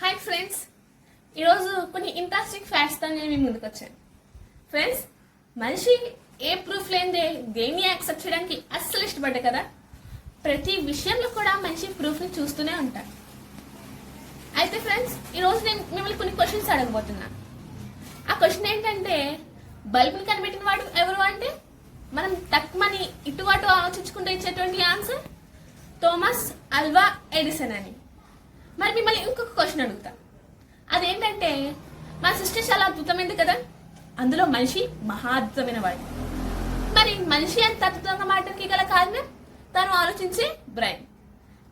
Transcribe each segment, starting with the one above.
Hi friends ఈరోజు కొన్ని interesting ఫ్యాక్ట్స్తో నేను మీ ముందుకు వచ్చాను. ఫ్రెండ్స్ మనిషి ఏ ప్రూఫ్ లేనిదే దేన్ని యాక్సెప్ట్ చేయడానికి అస్సలు ఇష్టపడ్డా కదా. ప్రతి విషయంలో కూడా మనిషి ప్రూఫ్ని చూస్తూనే ఉంటాడు. అయితే ఫ్రెండ్స్ ఈరోజు నేను మిమ్మల్ని కొన్ని క్వశ్చన్స్ అడగబోతున్నా. ఆ క్వశ్చన్ ఏంటంటే బల్బుని కనిపెట్టిన వాడు ఎవరు అంటే? మనం తక్కువని ఇటు అటు ఆలోచించుకుంటూ ఇచ్చేటువంటి ఆన్సర్ థోమస్ అల్వా ఎడిసన్ అని. మరి మిమ్మల్ని క్వశ్చన్ అడుగుతా. అదేంటంటే మా సిస్టర్ చాలా అద్భుతమైంది కదా? అందులో మనిషి మహా అద్భుతమైన వాడు. మరి మనిషి అంత అద్భుతంగా మాటకి గల కారణం? తను ఆలోచించే బ్రెయిన్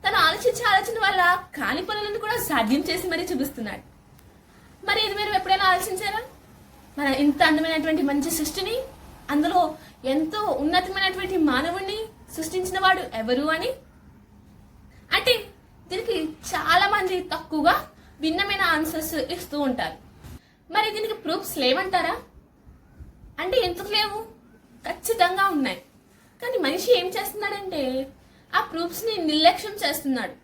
తను ఆలోచించే ఆలోచన వల్ల కాని పనులను కూడా సాధ్యం చేసి మరీ చూపిస్తున్నాడు. మరి ఇది మీరు ఎప్పుడైనా ఆలోచించారా? మన ఇంత అందమైనటువంటి మంచి సృష్టిని అందులో ఎంతో ఉన్నతమైనటువంటి మానవుణ్ణి సృష్టించిన వాడు ఎవరు అని? అంటే దీనికి చాలా మంది తక్కువగా భిన్నమైన ఆన్సర్స్ ఇస్తూ ఉంటారు. మరి దీనికి ప్రూఫ్స్ లేవంటారా? అంటే ఎందుకు లేవు? ఖచ్చితంగా ఉన్నాయి. కానీ మనిషి ఏం చేస్తున్నాడంటే ఆ ప్రూఫ్స్ని నిర్లక్ష్యం చేస్తున్నాడు.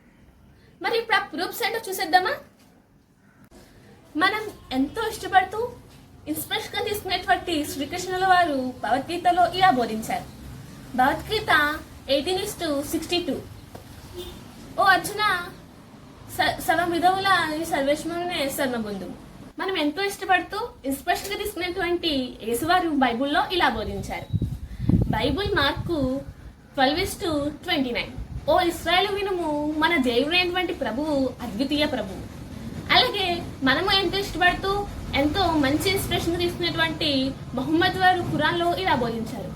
మరి ఇప్పుడు ఆ ప్రూఫ్స్ ఏంటో చూసేద్దామా? మనం ఎంతో ఇష్టపడుతూ ఇన్స్పిరేషన్గా తీసుకునేటువంటి శ్రీకృష్ణుల వారు భగవద్గీతలో ఇలా బోధించారు. Bhagavad Gita eighteen is to sixty two ఓ అర్జున సర్వ విధముల సర్వేశ్వరునే బంధువు మనం ఎంతో ఇష్టపడుతూ ఇన్స్పిరేషన్గా తీసుకునేటువంటి యేసువారు బైబుల్లో ఇలా బోధించారు. Bible Mark twelve is to twenty nine. Oh Israel వినుము మన దేవుడైనటువంటి ప్రభువు అద్వితీయ ప్రభువు. అలాగే మనము ఎంతో ఇష్టపడుతూ ఎంతో మంచి ఇన్స్పిరేషన్ తీసుకునేటువంటి మహమ్మద్ వారు ఖురాన్లో ఇలా బోధించారు.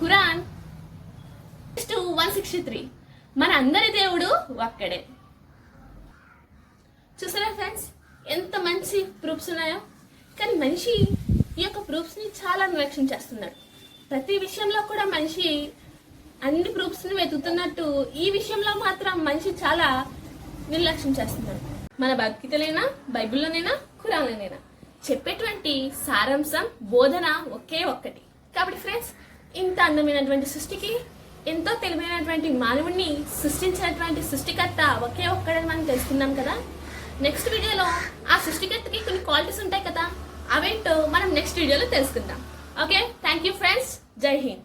ఖురాన్ వన్ సిక్స్టీ త్రీ మన అందరి దేవుడు ఒక్కడే. చూసారా ఫ్రెండ్స్ ఎంత మంచి ప్రూఫ్స్ ఉన్నాయో? కానీ మనిషి ఈ యొక్క ప్రూఫ్స్ని చాలా నిర్లక్ష్యం చేస్తున్నాడు ప్రతి విషయంలో కూడా మనిషి అన్ని ప్రూఫ్స్ని వెతుకుతున్నట్టు ఈ విషయంలో మాత్రం మనిషి చాలా నిర్లక్ష్యం చేస్తున్నాడు మన భగవద్గీతలైనా బైబిల్లోనైనా ఖురాన్లోనైనా చెప్పేటువంటి సారాంశం బోధన ఒకే ఒక్కటి. కాబట్టి ఫ్రెండ్స్ ఇంత అందమైనటువంటి సృష్టికి ఎంతో తెలివైనటువంటి మానవుడిని సృష్టించినటువంటి సృష్టికర్త ఒకే ఒక్కడని మనం తెలుసుకున్నాం కదా? నెక్స్ట్ వీడియోలో ఆ సృష్టికర్తకి కొన్ని క్వాలిటీస్ ఉంటాయి కదా అవేంటో మనం నెక్స్ట్ వీడియోలో తెలుసుకుందాం. ఓకే థ్యాంక్ యూ ఫ్రెండ్స్ జై హింద్